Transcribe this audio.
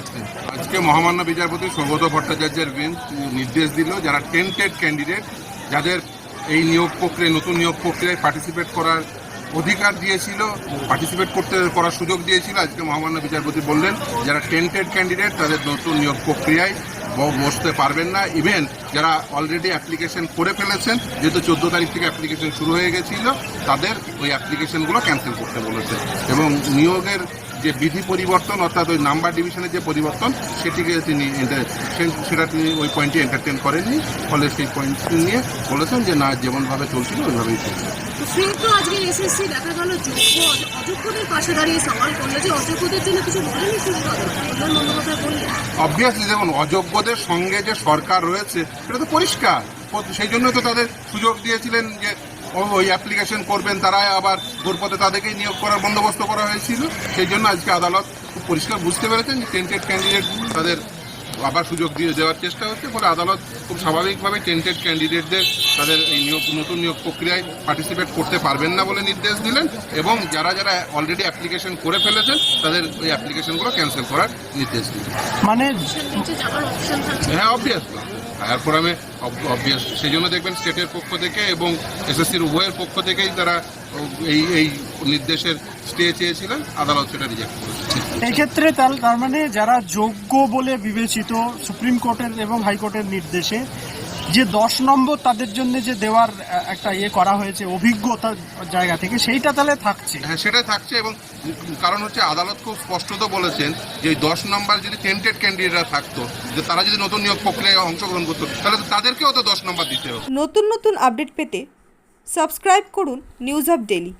আজকে আজকে মহামান্য বিচারপতি সৌগত ভট্টাচার্যের বেঞ্চ নির্দেশ দিল যারা টেন্টেড ক্যান্ডিডেট যাদের এই নিয়োগ প্রক্রিয়ায়, নতুন নিয়োগ প্রক্রিয়ায় পার্টিসিপেট করার অধিকার দিয়েছিল পার্টিসিপেট করতে করার সুযোগ দিয়েছিল, আজকে মহামান্য বিচারপতি বললেন, যারা টেন্টেড ক্যান্ডিডেট তাদের নতুন নিয়োগ প্রক্রিয়ায় বসতে পারবেন না। ইভেন যারা অলরেডি অ্যাপ্লিকেশন করে ফেলেছেন, যেহেতু চোদ্দ তারিখ থেকে অ্যাপ্লিকেশন শুরু হয়ে গেছিল, তাদের ওই অ্যাপ্লিকেশনগুলো ক্যান্সেল করতে বলেছে। এবং নিয়োগের যে বিধি পরিবর্তন অর্থাৎ ওই নাম্বার ডিভিশনের যে পরিবর্তন সেটিকে তিনি সেটা তিনি ওই পয়েন্টে এন্টারটেন করেননি। ফলে সেই পয়েন্ট নিয়ে বলেছেন যে না যেমনভাবে চলছিল ওইভাবেই চলছে। তো আজকে এসএসসি দেখা গেল যোগ্য অযোগ্যদের পাশে দাঁড়িয়ে সওয়াল করল যে অযোগ্যদের জন্য কিছু বলেনি শুরু কল্যাণ বন্দ্যোপাধ্যায় বললেন অবভিয়াসলি দেখুন অযোগ্যদের সঙ্গে যে সরকার রয়েছে সেটা তো পরিষ্কার। সেই জন্য তো তাদের সুযোগ দিয়েছিলেন যে ওই অ্যাপ্লিকেশন করবেন তারাই আবার ঘুরপথে তাদেরকেই নিয়োগ করার বন্দোবস্ত করা হয়েছিল। সেই জন্য আজকে আদালত খুব পরিষ্কার বুঝতে পেরেছেন যে টেন্টেড ক্যান্ডিডেট তাদের আবার সুযোগ দিয়ে দেওয়ার চেষ্টা হচ্ছে ফলে আদালত খুব স্বাভাবিকভাবে টেন্টেড ক্যান্ডিডেটদের তাদের এই নিয়োগ নতুন নিয়োগ প্রক্রিয়ায় পার্টিসিপেট করতে পারবেন না বলে নির্দেশ দিলেন এবং যারা যারা অলরেডি অ্যাপ্লিকেশন করে ফেলেছেন তাদের ওই অ্যাপ্লিকেশনগুলো ক্যান্সেল করার নির্দেশ দিলেন। মানে হ্যাঁ অবভিয়াস হায়ার ফোরামে অবভিয়াস সেই জন্য দেখবেন স্টেটের পক্ষ থেকে এবং এসএসসির উভয়ের পক্ষ থেকেই তারা, এই এই নির্দেশের স্টে চেয়েছিলেন, আদালত সেটা রিজেক্ট এক্ষেত্রে তার তার মানে যারা যোগ্য বলে বিবেচিত সুপ্রিম কোর্টের এবং হাইকোর্টের নির্দেশে যে দশ নম্বর তাদের জন্য যে দেওয়ার একটা ইয়ে করা হয়েছে অভিজ্ঞতার জায়গা থেকে সেইটা তাহলে থাকছে। হ্যাঁ সেটাই থাকছে এবং কারণ হচ্ছে আদালত খুব স্পষ্টত বলেছেন যে দশ নম্বর যদি টেন্টেড ক্যান্ডিডেটরা থাকতো যে তারা যদি নতুন নিয়োগ প্রক্রিয়ায় অংশগ্রহণ করতো তাহলে তো তাদেরকেও তো দশ নম্বর দিতে হবে। নতুন নতুন আপডেট পেতে সাবস্ক্রাইব করুন নিউজ আপ ডেলি